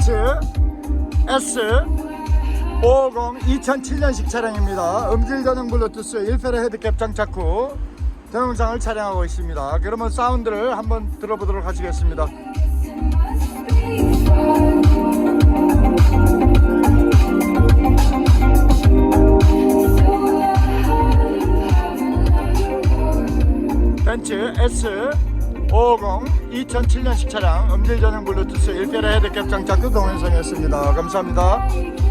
벤츠 S 550 2007년식 차량입니다. 음질 전용 블루투스 1페라 헤드캡 장착 후 동영상을 촬영하고 있습니다. 그러면 사운드를 한번 들어보도록 하시겠습니다. 벤츠 S S550 2007년식 차량 음질 전용 블루투스 1페라 헤드캡 장착 후 동영상이었습니다. 감사합니다.